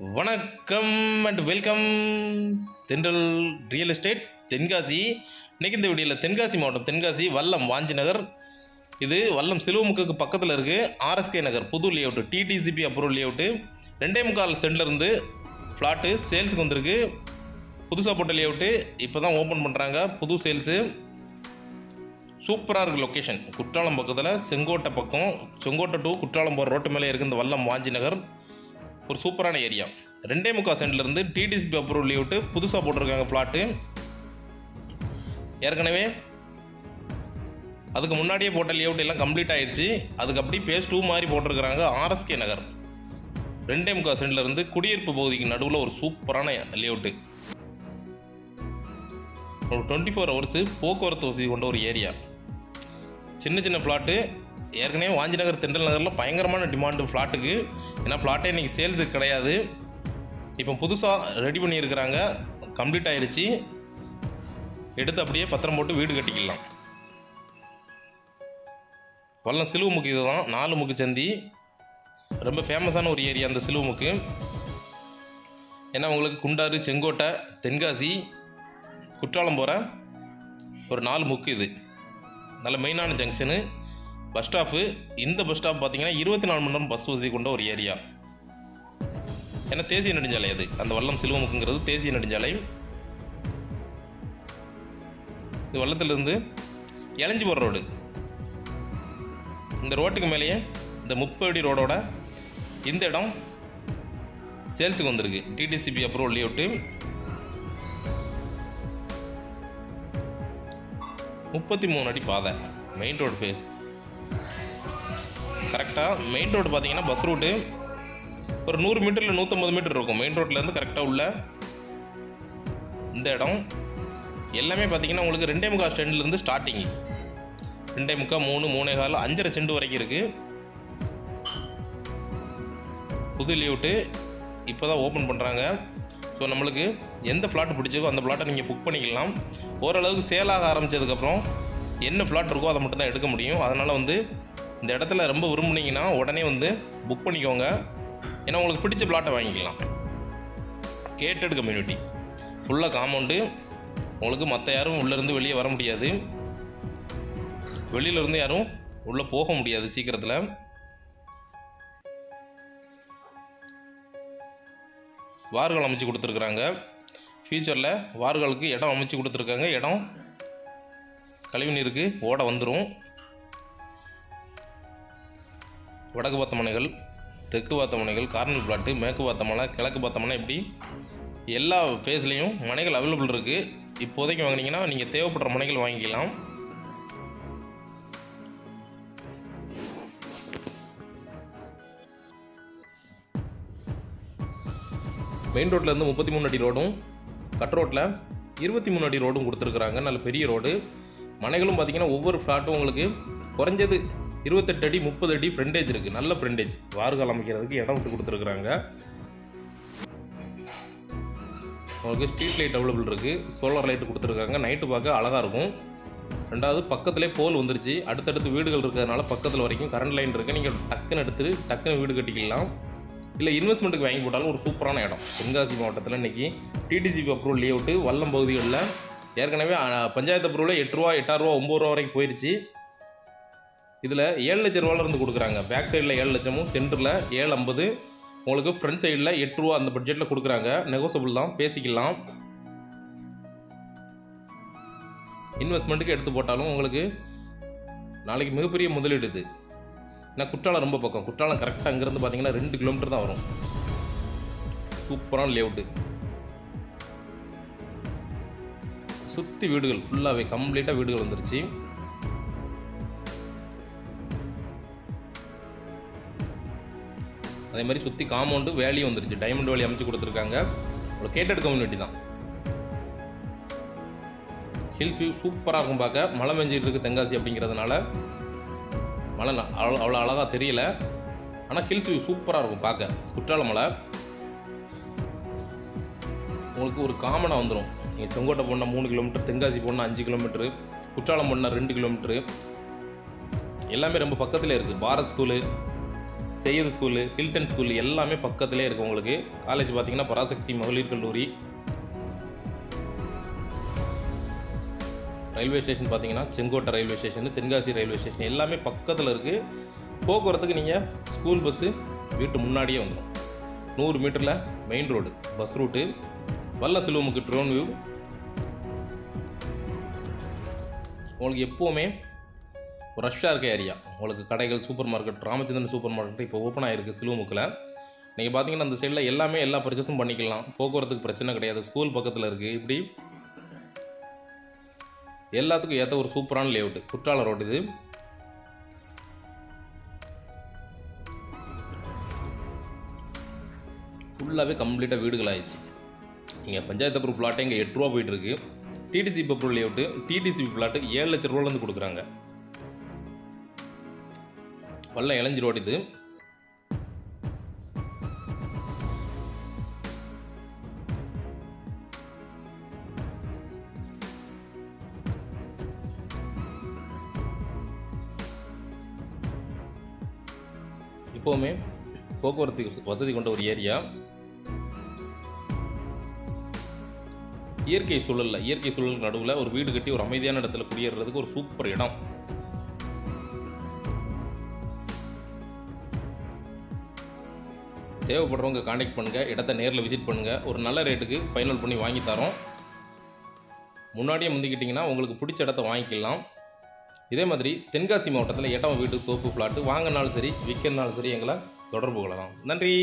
வணக்கம் and welcome Thendral real estate Tenkasi. இன்றைக்கி இந்த வீடியோவில் தென்காசி மாவட்டம் தென்காசி வல்லம் வாஞ்சி நகர். இது வல்லம் சிலுவமுக்கு பக்கத்தில் இருக்குது ஆர்எஸ்கே நகர் புது லேஅவுட்டு டிடிசிபி அப்ரூவல் லேஅவுட்டு ரெண்டே முக்கால் சென்ட்லேருந்து ஃப்ளாட்டு சேல்ஸுக்கு வந்திருக்கு. புதுசாக போட்ட லேஅவுட்டு இப்போ தான் ஓப்பன் பண்ணுறாங்க புது சேல்ஸு சூப்பராக இருக்குது லொக்கேஷன் குற்றாலம் பக்கத்தில் செங்கோட்டை பக்கம் செங்கோட்டை டு குற்றாலம் போகிற ரோட்டு மேலே இருக்குது இந்த வல்லம் வாஞ்சி நகர். ஒரு சூப்பரான ஏரியா. ரெண்டே முக்கால் சென்ட்லேருந்து டிடிசிபி அப்ரூவல் விட்டு புதுசாக போட்டிருக்காங்க ஃப்ளாட்டு ஏற்கனவே அதுக்கு முன்னாடியே போட்ட லேஅவுட் எல்லாம் கம்ப்ளீட் ஆயிடுச்சு அதுக்கு அப்படி பேஸ் டூ மாதிரி போட்டிருக்கிறாங்க ஆர்எஸ்கே நகர். ரெண்டே முக்கால் சென்ட்லேருந்து குடியிருப்பு பகுதிக்கு நடுவில் ஒரு சூப்பரான லேஅவுட்டு ஒரு டுவெண்ட்டி ஃபோர் ஹவர்ஸு போக்குவரத்து வசதி கொண்ட ஒரு ஏரியா. சின்ன சின்ன ஃப்ளாட்டு ஏற்கனவே வாஞ்சிநகர் தென்றல் நகரில் பயங்கரமான டிமாண்டு ஃப்ளாட்டுக்கு ஏன்னா ஃப்ளாட்டே இன்றைக்கி சேல்ஸுக்கு கிடையாது. இப்போ புதுசாக ரெடி பண்ணியிருக்கிறாங்க. கம்ப்ளீட் ஆயிருச்சு. எடுத்து அப்படியே பத்திரம் போட்டு வீடு கட்டிக்கலாம். வல்லம் சிலுவமுக்கு இதுதான். நாலு முக்கு சந்தி. ரொம்ப ஃபேமஸான ஒரு ஏரியா அந்த சிலுவுமுக்கு ஏன்னா உங்களுக்கு குண்டாறு செங்கோட்டை தென்காசி குற்றாலம் போகிற ஒரு நாலு முக்கு இது. நல்ல மெயினான ஜங்ஷனு பஸ் ஸ்டாப்பு இந்த பஸ் ஸ்டாப் பார்த்தீங்கன்னா இருபத்தி நாலு மணி நேரம் பஸ் வசதி கொண்ட ஒரு ஏரியா. ஏன்னா தேசிய நெடுஞ்சாலை அது. அந்த வல்லம் சிலுவமுக்குங்கிறது தேசிய நெடுஞ்சாலை. இது வல்லத்திலிருந்து இளைஞ்சி போகிற ரோடு. இந்த ரோட்டுக்கு மேலேயே இந்த முப்படி ரோடோட இந்த இடம் சேல்ஸுக்கு வந்திருக்கு. டிடிசிபி அப்ரூவல் லேஅவுட்டு முப்பத்தி மூணு அடி பாதை. மெயின் ரோடு ஃபேஸ் கரெக்டாக மெயின் ரோடு பார்த்தீங்கன்னா பஸ் ரூட்டு ஒரு நூறு மீட்டரில் நூற்றம்பது மீட்டர் இருக்கும். மெயின் ரோட்லேருந்து கரெக்டாக உள்ள இந்த இடம். எல்லாமே பார்த்தீங்கன்னா உங்களுக்கு ரெண்டே முக்கால் ஸ்டாண்ட்லேருந்து ஸ்டார்டிங் ரெண்டே முக்கால் மூணு மூணே கால் அஞ்சரை செண்டு வரைக்கும் இருக்குது புது லேவுட்டு இப்போ தான் ஓப்பன் பண்ணுறாங்க ஸோ நம்மளுக்கு எந்த ஃப்ளாட் பிடிச்சதோ அந்த ஃப்ளாட்டை நீங்கள் புக் பண்ணிக்கலாம். ஓரளவுக்கு சேலாக ஆரம்பித்ததுக்கப்புறம் என்ன ஃப்ளாட் இருக்கோ அதை மட்டும் தான் எடுக்க முடியும். அதனால் வந்து இந்த இடத்துல ரொம்ப விரும்புனீங்கன்னா உடனே வந்து புக் பண்ணிக்கோங்க. ஏன்னா உங்களுக்கு பிடிச்ச பிளாட்டை வாங்கிக்கலாம். கேட்டட் கம்யூனிட்டி ஃபுல்லாக காம்பவுண்டு உங்களுக்கு மற்ற யாரும் உள்ளேருந்து வெளியே வர முடியாது. வெளியிலேருந்து யாரும் உள்ளே போக முடியாது சீக்கிரத்தில். வார்கள் அமைச்சு கொடுத்துருக்குறாங்க. ஃப்யூச்சரில் வார்களுக்கு இடம் அமைச்சு கொடுத்துருக்காங்க. இடம் கழிவுநீருக்கு ஓட வந்துடும் வடக்கு பார்த்த தெற்கு பார்த்த கார்னல் பிளாட்டு மேற்கு பார்த்த கிழக்கு பார்த்த மனை இப்படி எல்லா ஃபேஸ்லேயும் மனைகள் அவைலபிள் இருக்குது இப்போதைக்கு வாங்கினீங்கன்னா நீங்கள் தேவைப்படுற மனைகள் வாங்கிக்கலாம். மெயின் ரோட்லேருந்து முப்பத்தி மூணு அடி ரோடும் கட் ரோட்டில் இருபத்தி மூணு அடி ரோடும் கொடுத்துருக்குறாங்க. நல்ல பெரிய ரோடு மனைகளும் பார்த்திங்கன்னா ஒவ்வொரு ஃப்ளாட்டும் உங்களுக்கு குறைஞ்சது இருபத்தெட்டு அடி முப்பது அடி ஃப்ரெண்டேஜ் இருக்குது நல்ல ஃப்ரெண்டேஜ் வார்கள் அமைக்கிறதுக்கு இடம் விட்டு கொடுத்துருக்குறாங்க. உங்களுக்கு ஸ்ட்ரீட் லைட் அவைலபிள் இருக்குது சோலார் லைட் கொடுத்துருக்காங்க. நைட்டு பார்க்க அழகாக இருக்கும். ரெண்டாவது பக்கத்துலேயே போல் வந்துருச்சு. அடுத்தடுத்து வீடுகள் இருக்கிறதுனால பக்கத்தில் வரைக்கும் கரண்ட் லைன் இருக்குது நீங்கள் டக்குன்னு எடுத்துட்டு டக்குன்னு வீடு கட்டிக்கலாம். இல்லை இன்வெஸ்ட்மெண்ட்டுக்கு வாங்கி போட்டாலும் ஒரு சூப்பரான இடம். தென்காசி மாவட்டத்தில் இன்றைக்கி டிடிசிபி அப்ரூவல் லேஅவுட்டு வல்லம் பகுதிகளில் ஏற்கனவே பஞ்சாயத்து அப்ரூவலில் எட்டு ரூபா எட்டாயிரரூவா ஒம்பது ரூபா வரைக்கும் போயிடுச்சு இதில் ஏழு லட்ச ரூபாலேருந்து கொடுக்குறாங்க. பேக் சைடில் ஏழு லட்சமும் சென்டரில் ஏழு ஐம்பது. உங்களுக்கு ஃப்ரண்ட் சைடில் எட்டு ரூபா அந்த பட்ஜெட்டில் கொடுக்குறாங்க. நெகோசபிள் தான் பேசிக்கலாம். இன்வெஸ்ட்மெண்ட்டுக்கு எடுத்து போட்டாலும் உங்களுக்கு நாளைக்கு மிகப்பெரிய முதலீடு இது. ஏன்னா குற்றாலம் ரொம்ப பக்கம். குற்றாலம் கரெக்டாக அங்கேருந்து பார்த்தீங்கன்னா ரெண்டு கிலோமீட்டர் தான் வரும். சூப்பரான லேஅவுட்டு சுற்றி வீடுகள் ஃபுல்லாகவே கம்ப்ளீட்டாக வீடுகள் வந்துருச்சு. அதே மாதிரி சுற்றி காம்பவுண்டு வேலியும் வந்துருச்சு. டைமண்ட் வேலி அமைச்சு கொடுத்துருக்காங்க. ஒரு கேட்டட் கம்யூனிட்டி தான். ஹில்ஸ் வியூ சூப்பராக இருக்கும் பார்க்க. மழை பெஞ்சிட்டு இருக்கு தென்காசி அப்படிங்கிறதுனால. மழை அவ்வளோ அவ்வளோ அழகாக தெரியல. ஆனால் ஹில்ஸ் வியூ சூப்பராக இருக்கும் பார்க்க. குற்றால மலை. உங்களுக்கு ஒரு காமனாக வந்துடும் நீங்கள் செங்கோட்டை போனால் மூணு கிலோமீட்டர் தென்காசி போனால் அஞ்சு கிலோமீட்ரு குற்றாலம் போனால் ரெண்டு கிலோமீட்ரு எல்லாமே ரொம்ப பக்கத்தில் இருக்குது Bharat school Syed school Hilton school எல்லாமே பக்கத்துலேயே இருக்குது உங்களுக்கு. காலேஜ் பார்த்தீங்கன்னா பராசக்தி மகளிர் கல்லூரி. ரயில்வே ஸ்டேஷன் பார்த்தீங்கன்னா Sengottai railway station Tenkasi railway station எல்லாமே பக்கத்தில் இருக்குது போக்குவரத்துக்கு நீங்கள் ஸ்கூல் பஸ்ஸு வீட்டு முன்னாடியே வந்துடும் நூறு மீட்டரில் மெயின் ரோடு பஸ் ரூட்டு வல்ல சிலுவமுக்கு ட்ரோன் வியூ உங்களுக்கு எப்போவுமே ரஷ்ஷாக இருக்க ஏரியா. உங்களுக்கு கடைகள் super market Ramachandran super market இப்போ ஓப்பன் ஆகிருக்கு சிலுவமுக்கில். நீங்கள் பார்த்தீங்கன்னா அந்த சைடில் எல்லாமே எல்லா பர்ச்சேஸும் பண்ணிக்கலாம். போக்குவரத்துக்கு பிரச்சனை கிடையாது. ஸ்கூல் பக்கத்தில் இருக்குது இப்படி எல்லாத்துக்கும் ஏற்ற ஒரு சூப்பரான லேஅவுட் குற்றால ரோடு இது. ஃபுல்லாகவே கம்ப்ளீட்டாக வீடுகள் ஆயிடுச்சு இங்கே பஞ்சாயத்து அப்ரூவ் பிளாட்டே இங்கே எட்டு ரூபா போயிட்டுருக்கு DTC approve layout DTC plot ஏழு லட்ச ரூபாலேருந்து கொடுக்குறாங்க. வல்ல இளஞ்சி ஓடிது. இது எப்போவுமே போக்குவரத்து வசதி கொண்ட ஒரு ஏரியா. இயற்கை சூழலில் இயற்கை சூழலுக்கு நடுவில் ஒரு வீடு கட்டி ஒரு அமைதியான இடத்துல குடியேறதுக்கு ஒரு சூப்பர் இடம். தேவைப்படுறவங்க காண்டாக்ட் பண்ணுங்கள் இடத்த நேரில் விசிட் பண்ணுங்கள் ஒரு நல்ல ரேட்டுக்கு ஃபைனல் பண்ணி வாங்கி தரோம். முன்னாடியே முந்திக்கிட்டிங்கன்னா உங்களுக்கு பிடிச்ச இடத்த வாங்கிக்கலாம். இதே மாதிரி தென்காசி மாவட்டத்தில் எட்டாம் வீட்டு தோப்பு ஃப்ளாட்டு வாங்கினாலும் சரி விற்கிறனாலும் சரி எங்களை தொடர்பு கொள்ளலாம். நன்றி!